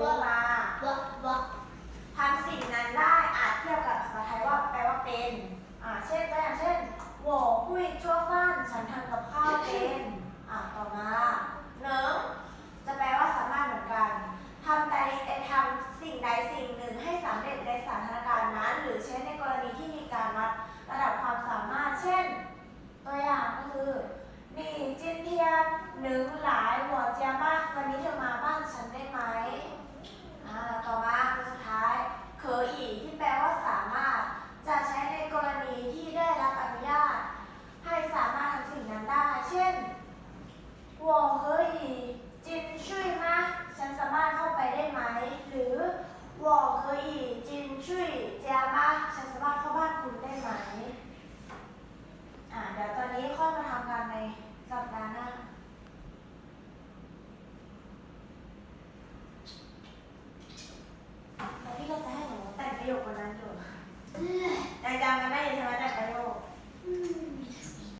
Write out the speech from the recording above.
รู้มาทำสิ่งนั้นได้อาจเทียบกับภาษาไทยว่าแปลว่าเป็นอ่าเช่นตัวอย่างเช่นหวอกุ้ยชั่我会做นฉันทำกับข้าวเป็นอ่าต่อมาเนิงจะแปลว่าสามารถเหมือนกันทำใดทำสิ่งใดสิ่งหนึ่งให้สำเร็จในสถานการณ์นั้น หรือเช่นในกรณีที่มีการวัดระดับความสามารถ เช่น ตัวอย่างก็คือหนี่จินเทียนหนึ่งหลา รายจำมันได้ใช่ไหม